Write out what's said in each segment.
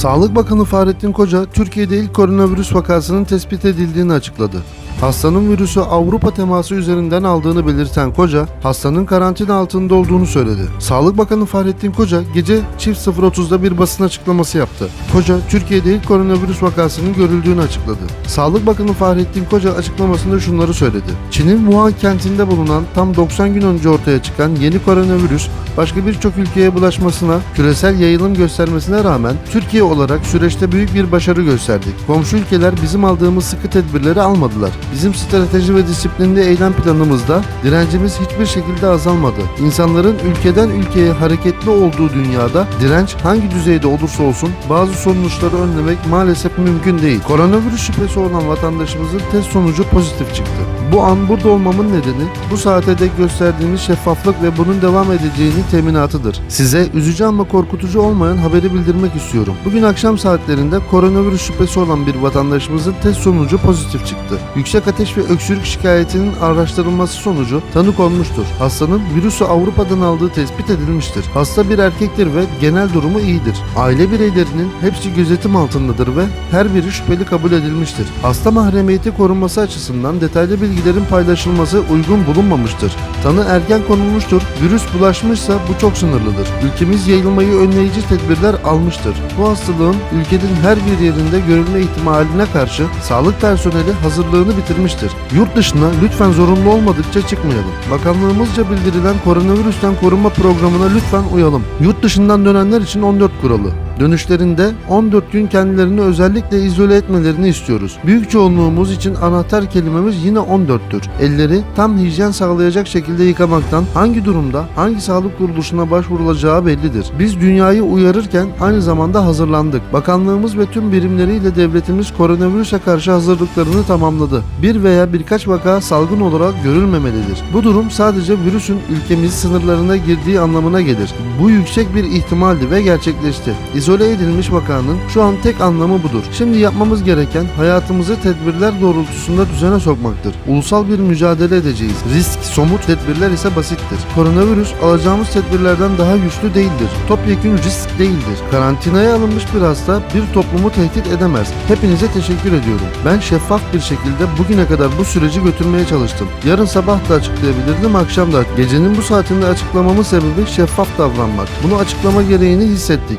Sağlık Bakanı Fahrettin Koca, Türkiye'de ilk koronavirüs vakasının tespit edildiğini açıkladı. Hastanın virüsü Avrupa teması üzerinden aldığını belirten Koca, hastanın karantina altında olduğunu söyledi. Sağlık Bakanı Fahrettin Koca, gece çift 0.30'da bir basın açıklaması yaptı. Koca, Türkiye'de ilk koronavirüs vakasının görüldüğünü açıkladı. Sağlık Bakanı Fahrettin Koca açıklamasında şunları söyledi. Çin'in Wuhan kentinde bulunan tam 90 gün önce ortaya çıkan yeni koronavirüs, başka birçok ülkeye bulaşmasına, küresel yayılım göstermesine rağmen Türkiye olarak süreçte büyük bir başarı gösterdik. Komşu ülkeler bizim aldığımız sıkı tedbirleri almadılar. Bizim strateji ve disiplinli eylem planımızda direncimiz hiçbir şekilde azalmadı. İnsanların ülkeden ülkeye hareketli olduğu dünyada direnç hangi düzeyde olursa olsun bazı sonuçları önlemek maalesef mümkün değil. Koronavirüs şüphesi olan vatandaşımızın test sonucu pozitif çıktı. Bu an burada olmamın nedeni bu saate dek gösterdiğimiz şeffaflık ve bunun devam edeceğinin teminatıdır. Size üzücü ama korkutucu olmayan haberi bildirmek istiyorum. Bugün akşam saatlerinde koronavirüs şüphesi olan bir vatandaşımızın test sonucu pozitif çıktı. Yüksek ateş ve öksürük şikayetinin araştırılması sonucu tanı konmuştur. Hastanın virüsü Avrupa'dan aldığı tespit edilmiştir. Hasta bir erkektir ve genel durumu iyidir. Aile bireylerinin hepsi gözetim altındadır ve her biri şüpheli kabul edilmiştir. Hasta mahremiyeti korunması açısından detaylı bilgilerin paylaşılması uygun bulunmamıştır. Tanı erken konulmuştur. Virüs bulaşmışsa bu çok sınırlıdır. Ülkemiz yayılmayı önleyici tedbirler almıştır. Bu hastalığın ülkenin her bir yerinde görülme ihtimaline karşı sağlık personeli hazırlığını bitirmiştir. Yurt dışına lütfen zorunlu olmadıkça çıkmayalım. Bakanlığımızca bildirilen koronavirüsten korunma programına lütfen uyalım. Yurt dışından dönenler için 14 kuralı. Dönüşlerinde 14 gün kendilerini özellikle izole etmelerini istiyoruz. Büyük çoğunluğumuz için anahtar kelimemiz yine 14'tür. Elleri tam hijyen sağlayacak şekilde yıkamaktan hangi durumda hangi sağlık kuruluşuna başvurulacağı bellidir. Biz dünyayı uyarırken aynı zamanda hazırlandık. Bakanlığımız ve tüm birimleriyle devletimiz koronavirüse karşı hazırlıklarını tamamladı. Bir veya birkaç vaka salgın olarak görülmemelidir. Bu durum sadece virüsün ülkemiz sınırlarına girdiği anlamına gelir. Bu yüksek bir ihtimaldi ve gerçekleşti. İzole edilmiş vakanın şu an tek anlamı budur. Şimdi yapmamız gereken hayatımızı tedbirler doğrultusunda düzene sokmaktır. Ulusal bir mücadele edeceğiz. Risk, somut tedbirler ise basittir. Koronavirüs alacağımız tedbirlerden daha güçlü değildir. Topyekün risk değildir. Karantinaya alınmış bir hasta bir toplumu tehdit edemez. Hepinize teşekkür ediyorum. Ben şeffaf bir şekilde bugüne kadar bu süreci götürmeye çalıştım. Yarın sabah da açıklayabilirdim, akşam da. Gecenin bu saatinde açıklamamın sebebi şeffaf davranmak. Bunu açıklama gereğini hissettik.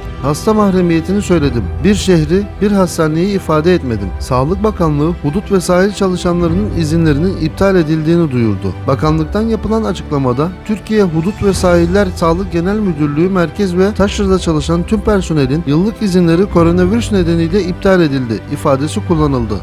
Hasta mahremiyetini söyledim. Bir şehri, bir hastaneyi ifade etmedim. Sağlık Bakanlığı hudut ve sahil çalışanlarının izinlerinin iptal edildiğini duyurdu. Bakanlıktan yapılan açıklamada Türkiye Hudut ve Sahiller Sağlık Genel Müdürlüğü merkez ve taşrada çalışan tüm personelin yıllık izinleri koronavirüs nedeniyle iptal edildi ifadesi kullanıldı.